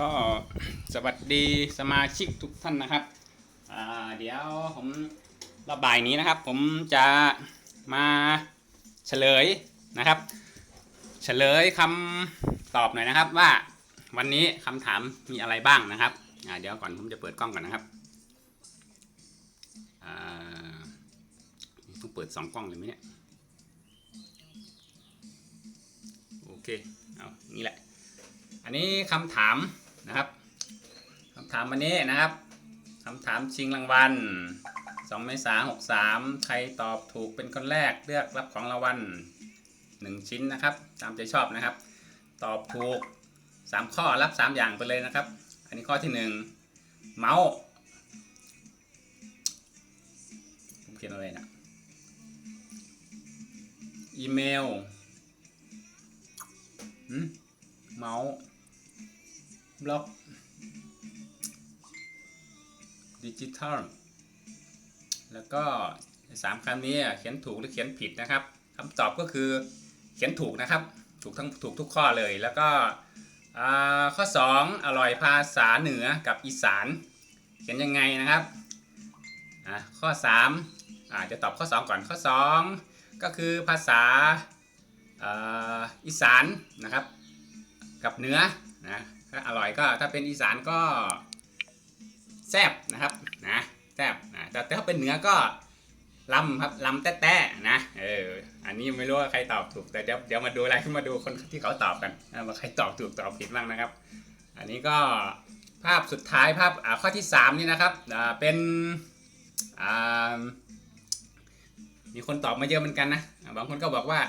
ก็สวัสดีสมาชิกทุกท่านนะครับเดี๋ยวผมรอบบ่ายนี้นะครับ ผมจะมาเฉลยนะครับ เฉลยคำตอบหน่อยนะครับว่าวันนี้คำถามมีอะไรบ้างนะครับเดี๋ยวก่อนผมจะเปิดกล้องก่อนนะครับต้องเปิดสองกล้องเลยไหมเนี่ยโอเคเอานี่แหละ อันนี้คำถาม นะครับคำถามวันนี้นะครับคำถามชิงรางวัล2เมษายน63 ใครตอบถูกเป็นคนแรกเลือกรับของรางวัล1ชิ้นนะครับ ตามใจชอบนะครับ ตอบถูก 3 ข้อรับ 3 อย่างไปเลยนะครับ อันนี้ข้อที่ 1 เมาส์ผมเขียนอะไรนะอีเมลหืมเมาส์ บล็อกดิจิทัลแล้วก็สามคำนี้เขียนถูกหรือเขียนผิดนะครับคำตอบก็คือเขียนถูกนะครับถูกทั้งถูกทุกข้อเลยแล้วก็ข้อ 2 อร่อยภาษาเหนือกับอีสาน เขียนยังไงนะครับอ่าข้อ3อาจะตอบข้อ 2 ก่อนข้อ 2 ก็คือภาษาอ่าอีสานนะครับ กับเนื้อ นะถ้าอร่อยก็ถ้าเป็นอีสานก็แซบนะครับนะแซบนะแต่ถ้าเป็นเนื้อก็ลำครับลำแต้ๆนะเอออันนี้ไม่รู้ว่าใครตอบถูกแต่เดี๋ยวเดี๋ยวมาดูอะไรขึ้นมาดูคนที่เขาตอบกันว่าใครตอบถูกตอบผิดบ้างนะครับ อันนี้ก็ภาพสุดท้ายภาพข้อที่สามนี่นะครับเป็นมีคนตอบมาเยอะเหมือนกันนะบางคนก็บอกว่า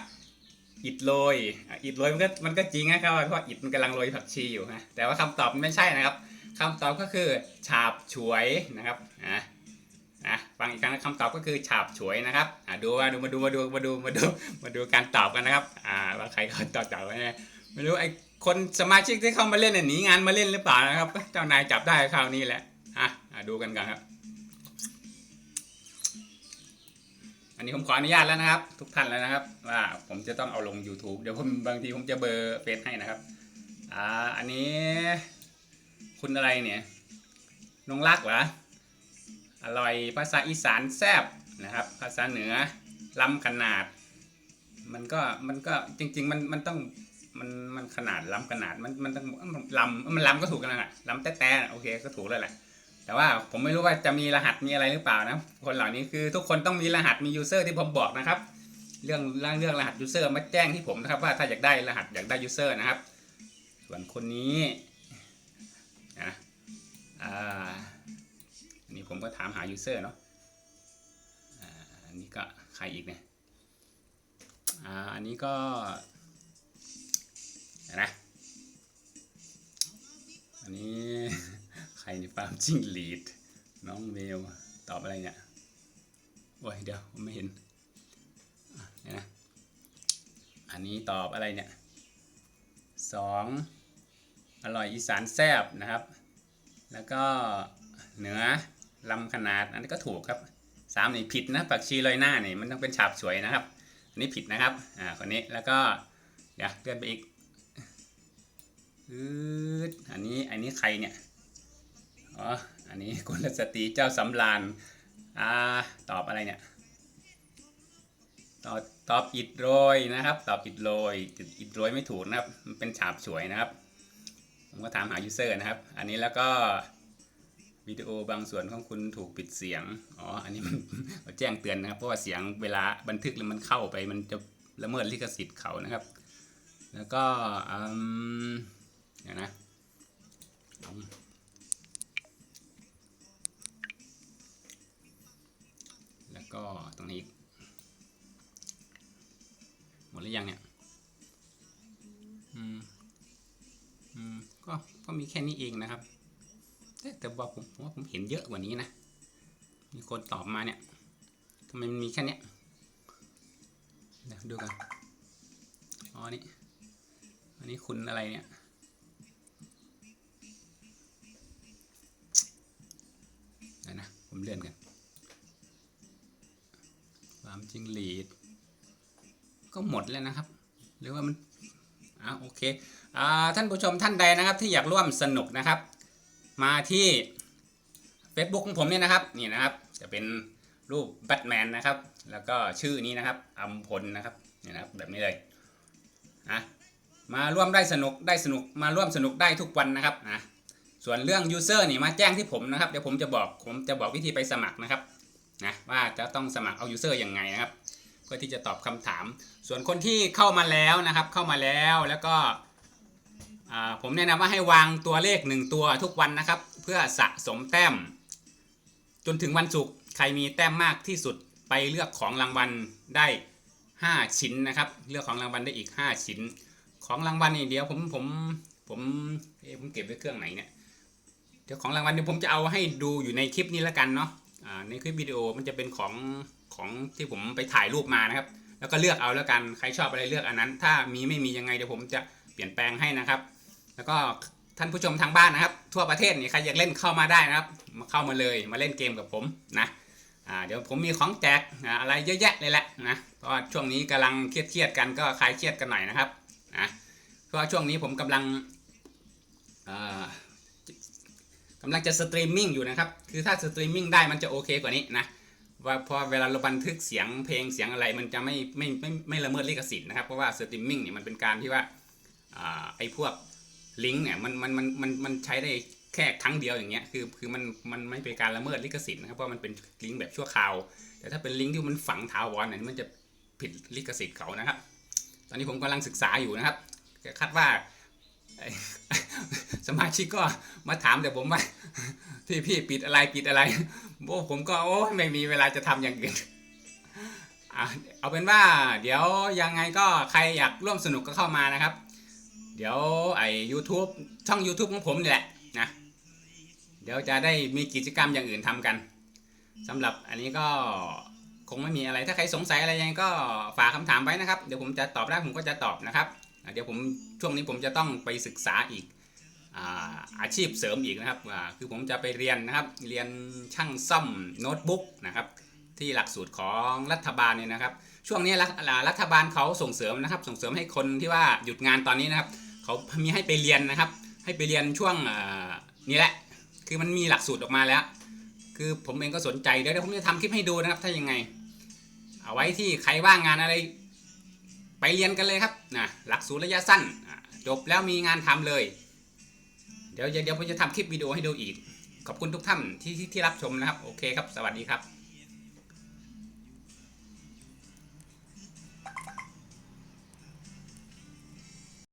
อิดโรยอิดโรยมันก็มันก็จริงนะครับเพราะว่าอิดมันกำลังโรยผักชีอยู่นะแต่ว่าคำตอบมันไม่ใช่นะครับคำตอบก็คือฉาบฉวยนะครับอะนะฟังอีกครั้งคำตอบก็คือฉาบฉวยนะครับอะดูว่าดูมาดูมาดูมาดูมาดูมาดูการตอบกันนะครับอ่าว่าใครเขาตอบตอบไงไม่รู้ไอ้คนสมาชิกที่เข้ามาเล่นน่ะหนีงานมาเล่นหรือเปล่านะครับ เจ้านายจับได้คราวนี้แหละอะอะดูกันกันครับ อันนี้ผมขออนุญาตแล้วนะครับ ทุกท่านแล้วนะครับ ว่าผมจะต้องเอาลง YouTube เดี๋ยวผมบางทีผมจะเบอร์เฟซให้นะครับอ่าอันนี้ คุณอะไรเนี่ยน้องรักเหรออร่อยภาษาอีสานแซบนะครับ ภาษาเหนือล้ำขนาด มันก็มันก็จริง ๆ มันมันต้องมันมันขนาดล้ำขนาดมันมันต้องล้ำมันล้ำก็ถูกกันแล้วแหละล้ำแต้ๆโอเคก็ถูกแล้วแหละ แต่ว่าผมไม่รู้ว่าจะมีรหัสมีอะไรหรือเปล่านะ คนเหล่านี้คือทุกคนต้องมีรหัสมียูเซอร์ที่ผมบอกนะครับ เรื่องเรื่องเรื่องรหัสยูเซอร์มาแจ้งที่ผมนะครับ ว่าถ้าอยากได้รหัสอยากได้ยูเซอร์นะครับ ส่วนคนนี้นะอ่าอันนี้ผมก็ถามหายูเซอร์เนาะอ่าอันนี้ก็ใครอีกเนี่ยอ่าอันนี้ก็นะอันนี้ ใครในฟาร์มจิ้งหรีด น้องเมล ตอบอะไรเนี่ยโอ้ยเดี๋ยวผมไม่เห็นอะเดี๋ยวนะอันนี้ตอบอะไรเนี่ยสองอร่อยอีสานแซบนะครับ แล้วก็เหนือลำขนาดอันนี้ก็ถูกครับสามนี่ผิดนะปักชีลอยหน้านี่มันต้องเป็นฉาบฉวยนะครับ อันนี้ผิดนะครับอ่าคนนี้แล้วก็เดี๋ยวเลื่อนไปอีกอืดอันนี้อันนี้ใครเนี่ย อ๋ออันนี้กุลสตรีเจ้าสำราญอ่าตอบอะไรเนี่ยตอบตอบอิดโรยนะครับ ตอบอิดโรยอิดโรยไม่ถูกนะครับ มันเป็นฉาบฉวยนะครับ ผมก็ถามหายูเซอร์นะครับ อันนี้แล้วก็วิดีโอบางส่วนของคุณถูกปิดเสียง อ๋อ อันนี้มันแจ้งเตือนนะครับ เพราะว่าเสียงเวลาบันทึกแล้วมันเข้าไป มันจะละเมิดลิขสิทธิ์เขานะครับ แล้วก็อืม รือยังเนี่ยอืมอืมก็ก็มีแค่นี้เองนะครับ แต่แต่ว่าผมผมว่าผมเห็นเยอะกว่านี้นะ มีคนตอบมาเนี่ยทำไมมันมีแค่เนี้ยเดี๋ยวดูกันอ๋อนี่อันนี้คุณอะไรเนี่ยเดี๋ยวนะ ผมเลื่อนกันความจริงหลีด ก็หมดแล้วนะครับ หรือว่ามันอาอะโอเคอ่าท่านผู้ชมท่านใดนะครับ ที่อยากร่วมสนุกนะครับ มาที่ Facebook ของผมเนี่ยนะครับนี่นะครับ จะเป็นรูปแบทแมนนะครับ แล้วก็ชื่อนี้นะครับอัมพลนะครับนี่นะครับแบบนี้เลยนะมาร่วมได้สนุกได้สนุกมาร่วมสนุกได้ทุกวันนะครับนะส่วนเรื่องยูเซอร์นี่มาแจ้งที่ผมนะครับเดี๋ยวผมจะบอกผมจะบอกวิธีไปสมัครนะครับนะว่าจะต้องสมัครเอายูเซอร์ยังไงนะครับ พื่อที่จะตอบคำถาม ส่วนคนที่เข้ามาแล้วนะครับ เข้ามาแล้วแล้วก็ผมแนะนำว่าให้วางตัวเลขหนึ่งตัวทุกวันนะครับ เพื่อสะสมแต้ม จนถึงวันศุกร์ใครมีแต้มมากที่สุดไปเลือกของรางวัลได้ 5 ชิ้นนะครับ เลือกของรางวัลได้อีก 5 ชิ้น ของรางวัลนี่เดี๋ยวผมผมผมเอ๊ผมเก็บไว้เครื่องไหนเนี่ยเดี๋ยวของรางวัลเดี๋ยวผมจะเอาให้ดูอยู่ในคลิปนี้แล้วกันเนาะอ่าในคลิปวิดีโอมันจะเป็นของ ของที่ผมไปถ่ายรูปมานะครับ แล้วก็เลือกเอาแล้วกันใครชอบอะไรเลือกอันนั้น ถ้ามีไม่มียังไงเดี๋ยวผมจะเปลี่ยนแปลงให้นะครับ แล้วก็ท่านผู้ชมทางบ้านนะครับ ทั่วประเทศนี่ใครอยากเล่นเข้ามาได้นะครับ มาเข้ามาเลยมาเล่นเกมกับผมนะอ่าเดี๋ยวผมมีของแจกอะไรเยอะแยะเลยแหละนะเพราะว่าช่วงนี้กำลังเครียดๆกันก็คลายเครียดกันหน่อยนะครับนะเพราะว่าช่วงนี้ผมกำลังอ่ากำลังจะสตรีมมิ่งอยู่นะครับ คือถ้าสตรีมมิ่งได้มันจะโอเคกว่านี้นะ ว่าพอเวลาเราบันทึกเสียงเพลงเสียงอะไรมันจะไม่ไม่ไม่ไม่ละเมิดลิขสิทธิ์นะครับ เพราะว่าสตรีมมิ่งเนี่ยมันเป็นการที่ว่าไอ้พวกลิงก์เนี่ยมันมันมันมันมันใช้ได้แค่ครั้งเดียวอย่างเงี้ยคือคือมันมันไม่เป็นการละเมิดลิขสิทธิ์นะครับเพราะมันเป็นลิงก์แบบชั่วคราว แต่ถ้าเป็นลิงก์ที่มันฝังถาวรเนี่ยมันจะผิดลิขสิทธิ์เขานะครับ ตอนนี้ผมกำลังศึกษาอยู่นะครับคาดว่าสมาชิกก็มาถามแต่ผมว่า พี่พี่ปิดอะไรปิดอะไรโอ้ผมก็โอ้ไม่มีเวลาจะทำอย่างอื่นเอาเป็นว่า เดี๋ยวยังไงก็ใครอยากร่วมสนุกก็เข้ามานะครับ เดี๋ยวไอ้ YouTube ช่อง YouTube ของผมนี่แหละนะเดี๋ยวจะได้มีกิจกรรมอย่างอื่นทำกันสำหรับอันนี้ก็คงไม่มีอะไรถ้าใครสงสัยอะไรยังไงก็ฝากคำถามไว้นะครับ เดี๋ยวผมจะตอบได้ผมก็จะตอบนะครับ เดี๋ยวผมช่วงนี้ผมจะต้องไปศึกษาอีก อาชีพเสริมอีกนะครับคือผมจะไปเรียนนะครับเรียนช่างซ่อมโน้ตบุ๊กนะครับที่หลักสูตรของรัฐบาลเนี่ยนะครับ ช่วงนี้รัฐรัฐบาลเขาส่งเสริมนะครับ ส่งเสริมให้คนที่ว่าหยุดงานตอนนี้นะครับเขามีให้ไปเรียนนะครับ ให้ไปเรียนช่วงนี้แหละ คือมันมีหลักสูตรออกมาแล้ว คือผมเองก็สนใจเดี๋ยวผมจะทำคลิปให้ดูนะครับถ้ายังไง เอาไว้ที่ใครว่างงานอะไร ไปเรียนกันเลยครับนะหลักสูตรระยะสั้นจบแล้วมีงานทำเลย เดี๋ยวเดี๋ยวผมจะทำคลิปวิดีโอให้ดูอีก ขอบคุณทุกท่านที่ที่ที่รับชมนะครับ โอเคครับ สวัสดีครับ